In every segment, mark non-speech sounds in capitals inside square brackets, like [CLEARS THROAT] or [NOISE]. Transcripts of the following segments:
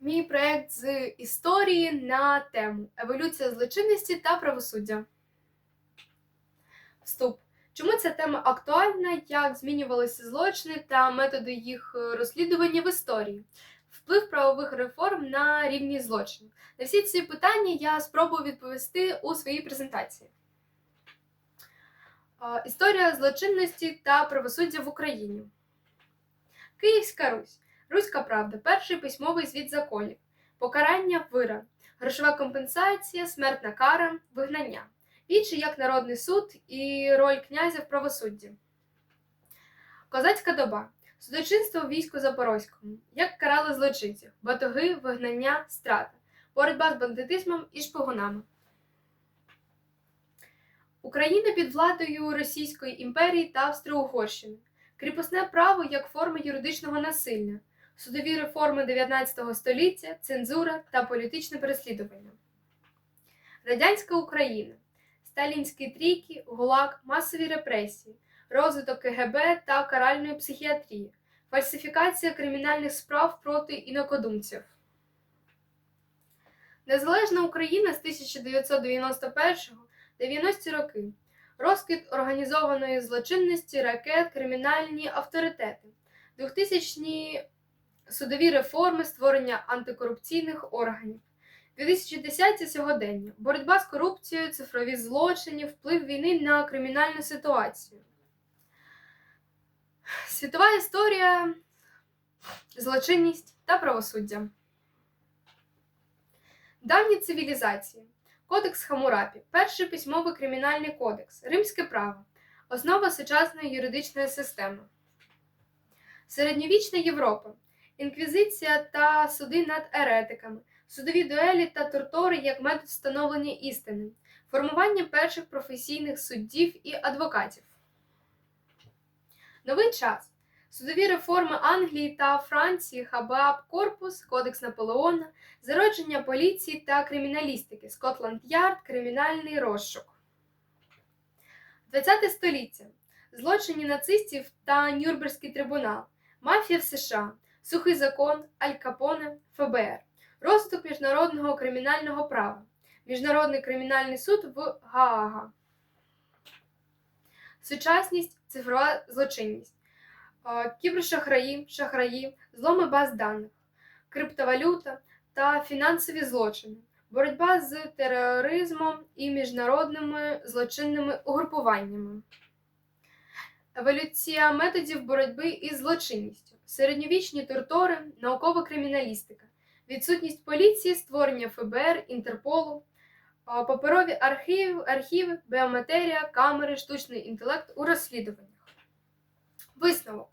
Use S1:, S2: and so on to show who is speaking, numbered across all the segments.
S1: мій проєкт з історії на тему Еволюція злочинності та правосуддя. Вступ. Чому ця тема актуальна, як змінювалися злочини та методи їх розслідування в історії? Вплив правових реформ на рівні злочину. На всі ці питання я спробую відповісти у своїй презентації. Історія злочинності та правосуддя в Україні. Київська Русь. Руська правда. Перший письмовий звіт законів. Покарання вира. Грошова компенсація, смертна кара, вигнання. Вічі як народний суд і роль князя в правосудді. Козацька доба. Судочинство у війську Запорозькому. Як карали злочинців. Батоги, вигнання, страта. Боротьба з бандитизмом і шпигунами. Україна під владою Російської імперії та Австро-Угорщини. Кріпосне право як форма юридичного насилля, судові реформи 19 століття, цензура та політичне переслідування. Радянська Україна, сталінські трійки, ГУЛАГ, масові репресії, розвиток КГБ та каральної психіатрії, фальсифікація кримінальних справ проти інакодумців. Незалежна Україна з 1991 90-ті роки. Розквіт організованої злочинності, ракет, кримінальні авторитети, 2000-ні судові реформи, створення антикорупційних органів, 2010-ті сьогодення, боротьба з корупцією, цифрові злочини, вплив війни на кримінальну ситуацію. Світова історія, злочинність та правосуддя. Давні цивілізації. Кодекс Хамурапі перший письмовий кримінальний кодекс, римське право, основа сучасної юридичної системи. Середньовічна Європа, інквізиція та суди над еретиками, судові дуелі та тортури як метод встановлення істини, формування перших професійних суддів і адвокатів. Новий час. Судові реформи Англії та Франції, Хабааб Корпус, Кодекс Наполеона, зародження поліції та криміналістики, Скотланд Ярд, кримінальний розшук. 20 століття. Злочині нацистів та Нюрнберзький трибунал, мафія в США, сухий закон, Аль Капоне, ФБР, розвиток міжнародного кримінального права, Міжнародний кримінальний суд в Гаага. Сучасність, цифрова злочинність. Е, Кібершахраї, шахраї, зломи баз даних, криптовалюта та фінансові злочини, боротьба з тероризмом і міжнародними злочинними угрупуваннями, еволюція методів боротьби із злочинністю, середньовічні тортури, наукова криміналістика, відсутність поліції, створення ФБР, Інтерполу, е, паперові архіви, архіви, біоматерія, камери, штучний інтелект у розслідуваннях. Висновок.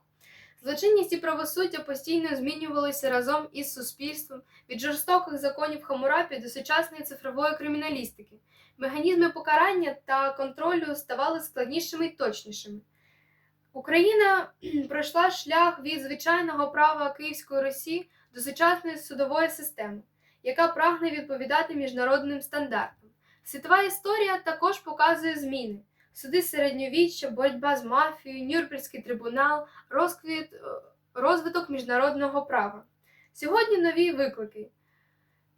S1: Злочинність і правосуддя постійно змінювалися разом із суспільством від жорстоких законів Хамурапі до сучасної цифрової криміналістики. Механізми покарання та контролю ставали складнішими і точнішими. Україна [CLEARS THROAT] пройшла шлях від звичайного права Київської Русі до сучасної судової системи, яка прагне відповідати міжнародним стандартам. Світова історія також показує зміни суди середньовіччя, боротьба з мафією, Нюрнберзький трибунал, розквіт, е, розвиток міжнародного права. Сьогодні нові виклики: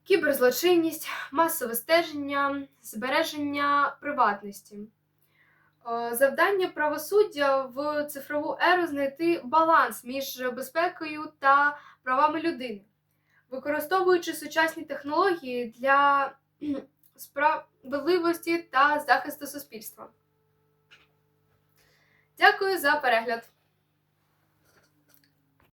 S1: кіберзлочинність, масове стеження, збереження приватності. Е, Завдання правосуддя в цифрову еру знайти баланс між безпекою та правами людини, використовуючи сучасні технології для [CLEARS THROAT] справедливості та захисту суспільства. Дякую за перегляд!